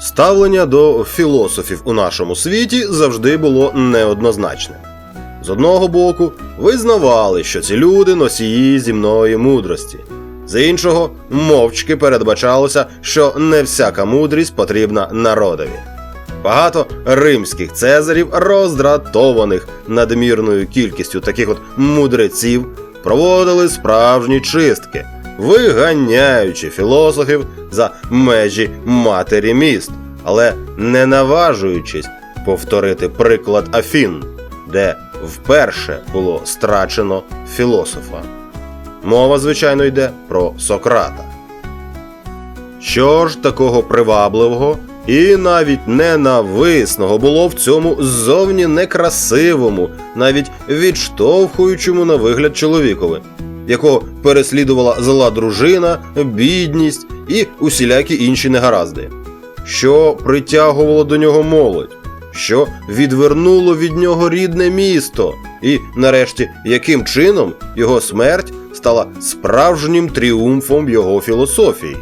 Ставлення до філософів у нашому світі завжди було неоднозначне. З одного боку, визнавали, що ці люди носії зімної мудрості. З іншого, мовчки передбачалося, що не всяка мудрість потрібна народові. Багато римських цезарів, роздратованих надмірною кількістю таких от мудреців, проводили справжні чистки, виганяючи філософів за межі матері міст, але не наважуючись повторити приклад Афін, де вперше було страчено філософа. Мова, звичайно, йде про Сократа. Що ж такого привабливого і навіть ненависного було в цьому зовні некрасивому, навіть відштовхуючому на вигляд чоловікові, якого переслідувала зла дружина, бідність і усілякі інші негаразди, що притягувало до нього молодь, що відвернуло від нього рідне місто, і, нарешті, яким чином його смерть стала справжнім тріумфом його філософії.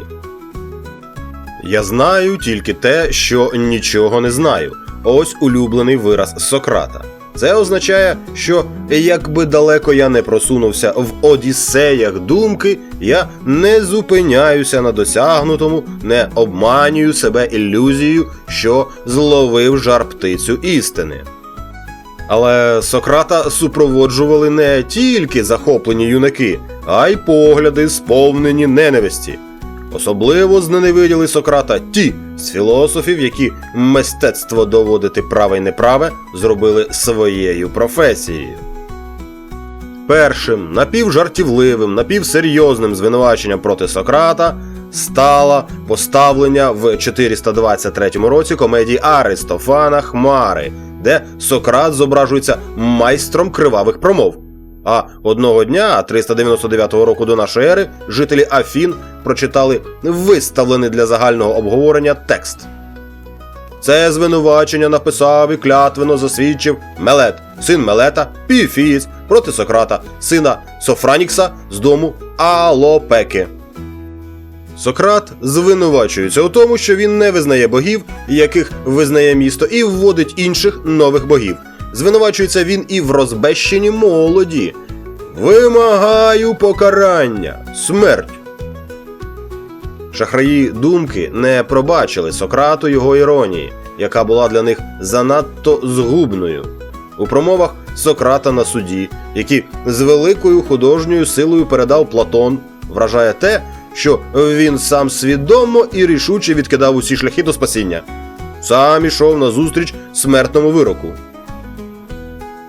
Я знаю тільки те, що нічого не знаю. Ось улюблений вираз Сократа. Це означає, що якби далеко я не просунувся в одіссеях думки, я не зупиняюся на досягнутому, не обманюю себе ілюзією, що зловив жар птицю істини. Але Сократа супроводжували не тільки захоплені юнаки, а й погляди, сповнені ненависті. Особливо зненавиділи Сократа ті з філософів, які мистецтво доводити праве й неправе зробили своєю професією. Першим напівжартівливим, напівсерйозним звинуваченням проти Сократа стало поставлення в 423 році комедії Аристофана Хмари, де Сократ зображується майстром кривавих промов. А одного дня, 399 року до нашої ери, жителі Афін прочитали виставлений для загального обговорення текст. Це звинувачення написав і клятвено засвідчив Мелет, син Мелета, Піфієць проти Сократа, сина Софранікса з дому Алопеки. Сократ звинувачується у тому, що він не визнає богів, яких визнає місто, і вводить інших нових богів. Звинувачується він і в розбещенні молоді. Вимагаю покарання, смерть. Шахраї думки не пробачили Сократу його іронії, яка була для них занадто згубною. У промовах Сократа на суді, які з великою художньою силою передав Платон, вражає те, що він сам свідомо і рішуче відкидав усі шляхи до спасіння. Сам ішов на зустріч смертному вироку.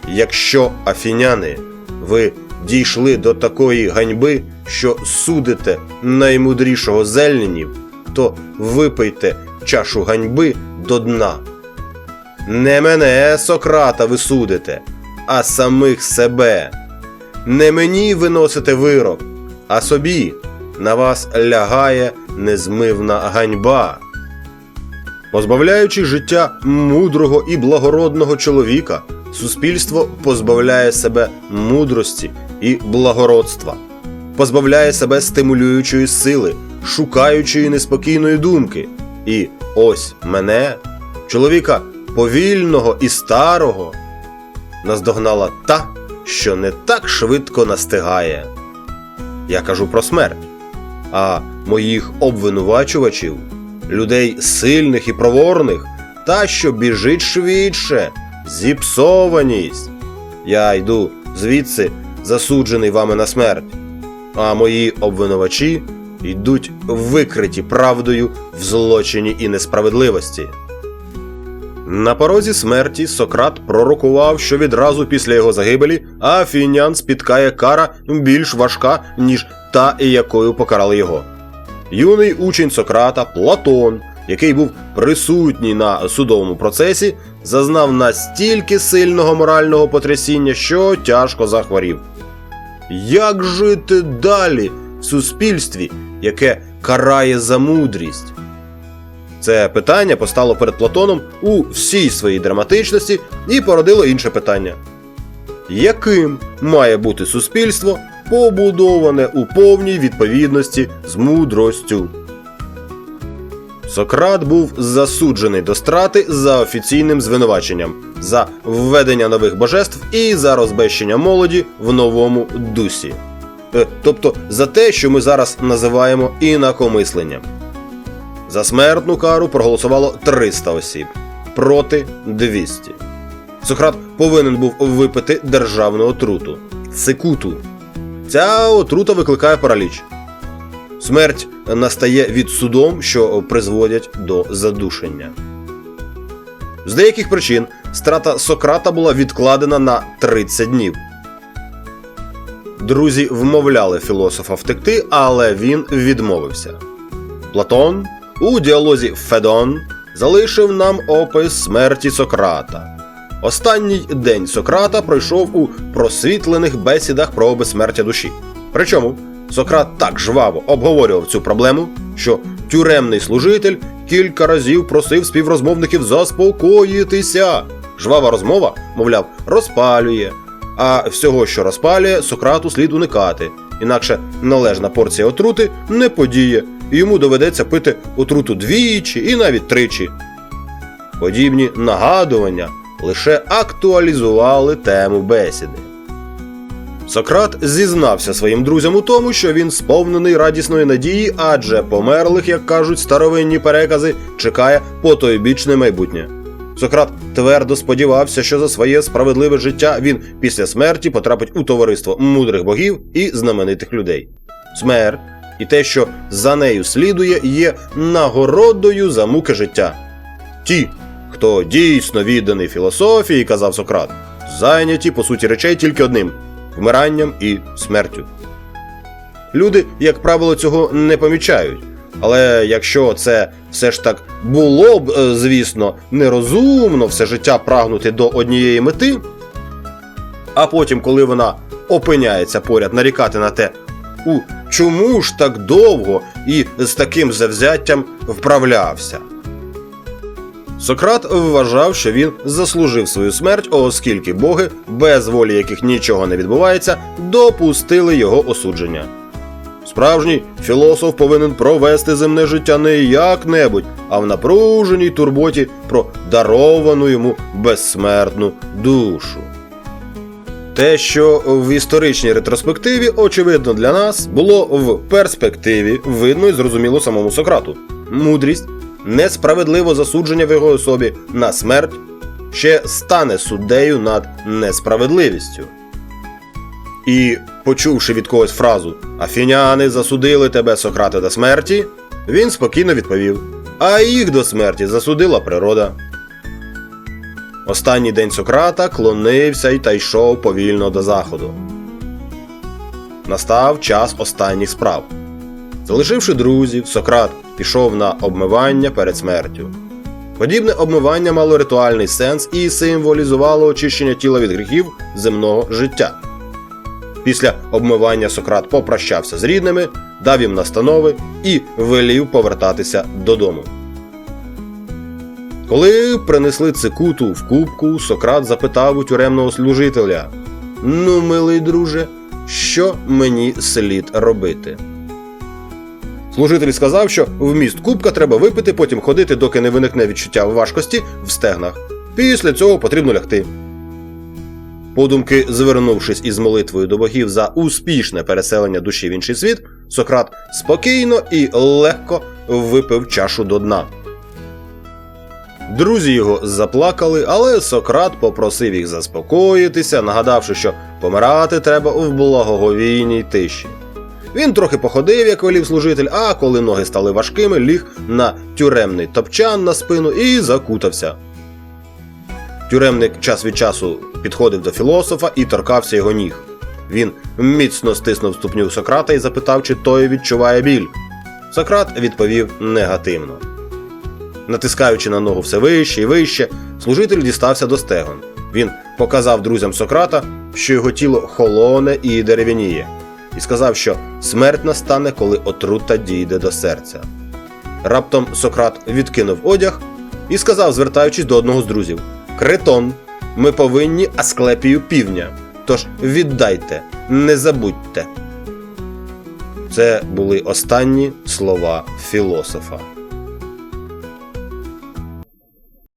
Якщо афіняни, ви дійшли до такої ганьби, що судите наймудрішого з то випийте чашу ганьби до дна. Не мене, Сократа, ви судите, а самих себе. Не мені виносите вирок, а собі на вас лягає незмивна ганьба. Позбавляючи життя мудрого і благородного чоловіка, суспільство позбавляє себе мудрості і благородства, позбавляє себе стимулюючої сили, шукаючої неспокійної думки. І ось мене, чоловіка повільного і старого, наздогнала та, що не так швидко настигає. Я кажу про смерть, а моїх обвинувачувачів, людей сильних і проворних, та, що біжить швидше, зіпсованість. Я йду звідси, засуджений вами на смерть, а мої обвинувачі йдуть викриті правдою в злочині і несправедливості. На порозі смерті Сократ пророкував, що відразу після його загибелі афінян спіткає кара більш важка, ніж та, якою покарали його. Юний учень Сократа Платон, який був присутній на судовому процесі, зазнав настільки сильного морального потрясіння, що тяжко захворів. Як жити далі в суспільстві, яке карає за мудрість? Це питання постало перед Платоном у всій своїй драматичності і породило інше питання: яким має бути суспільство, побудоване у повній відповідності з мудростю? Сократ був засуджений до страти за офіційним звинуваченням, за введення нових божеств і за розбещення молоді в новому дусі. Е, Тобто за те, що ми зараз називаємо інакомисленням. За смертну кару проголосувало 300 осіб проти 200. Сократ повинен був випити державну отруту цикуту. Ця отрута викликає параліч. Смерть настає від судом, що призводять до задушення. З деяких причин страта Сократа була відкладена на 30 днів. Друзі вмовляли філософа втекти, але він відмовився. Платон у діалозі Федон залишив нам опис смерті Сократа. Останній день Сократа пройшов у просвітлених бесідах про безсмертя душі. Причому Сократ так жваво обговорював цю проблему, що тюремний служитель кілька разів просив співрозмовників заспокоїтися. Жвава розмова, мовляв, розпалює, а всього, що розпалює, Сократу слід уникати, інакше належна порція отрути не подіє, і йому доведеться пити отруту двічі і навіть тричі. Подібні нагадування лише актуалізували тему бесіди. Сократ зізнався своїм друзям у тому, що він сповнений радісної надії, адже померлих, як кажуть старовинні перекази, чекає потойбічне майбутнє. Сократ твердо сподівався, що за своє справедливе життя він після смерті потрапить у товариство мудрих богів і знаменитих людей. Смерть і те, що за нею слідує, є нагородою за муки життя. Ті, хто дійсно відданий філософії, казав Сократ, зайняті по суті речей тільки одним вмиранням і смертю. Люди, як правило, цього не помічають. Але якщо це все ж так було б, е, звісно, нерозумно все життя прагнути до однієї мети, а потім, коли вона опиняється поряд, нарікати на те, у чому ж так довго і з таким завзяттям вправлявся. Сократ вважав, що він заслужив свою смерть, оскільки боги, без волі яких нічого не відбувається, допустили його осудження. Справжній філософ повинен провести земне життя не як-небудь, а в напруженій турботі про даровану йому безсмертну душу. Те, що в історичній ретроспективі, очевидно для нас, було в перспективі видно і зрозуміло самому Сократу. Мудрість, несправедливо засудження в його особі на смерть ще стане суддею над несправедливістю. І, почувши від когось фразу Афіняни засудили тебе, Сократе, до смерті, він спокійно відповів: А їх до смерті засудила природа. Останній день Сократа клонився й та йшов повільно до заходу. Настав час останніх справ. Залишивши друзів, Сократ пішов на обмивання перед смертю. Подібне обмивання мало ритуальний сенс і символізувало очищення тіла від гріхів земного життя. Після обмивання Сократ попрощався з рідними, дав їм настанови і велів повертатися додому. Коли принесли цикуту в кубку, Сократ запитав у тюремного служителя: Ну, милий друже, що мені слід робити? Служитель сказав, що вміст кубка треба випити, потім ходити, доки не виникне відчуття важкості в стегнах. Після цього потрібно лягти. Подумки, звернувшись із молитвою до богів за успішне переселення душі в інший світ, Сократ спокійно і легко випив чашу до дна. Друзі його заплакали, але Сократ попросив їх заспокоїтися, нагадавши, що помирати треба в благоговійній тиші. Він трохи походив, як велів служитель, а коли ноги стали важкими, ліг на тюремний топчан на спину і закутався. Тюремник час від часу підходив до філософа і торкався його ніг. Він міцно стиснув ступню Сократа і запитав, чи той відчуває біль. Сократ відповів негативно. Натискаючи на ногу все вище і вище, служитель дістався до стегон. Він показав друзям Сократа, що його тіло холоне і дерев'яніє, і сказав, що смерть настане, коли отрута дійде до серця. Раптом Сократ відкинув одяг і сказав, звертаючись до одного з друзів: Критон, ми повинні Асклепію півня. Тож віддайте, не забудьте. Це були останні слова філософа.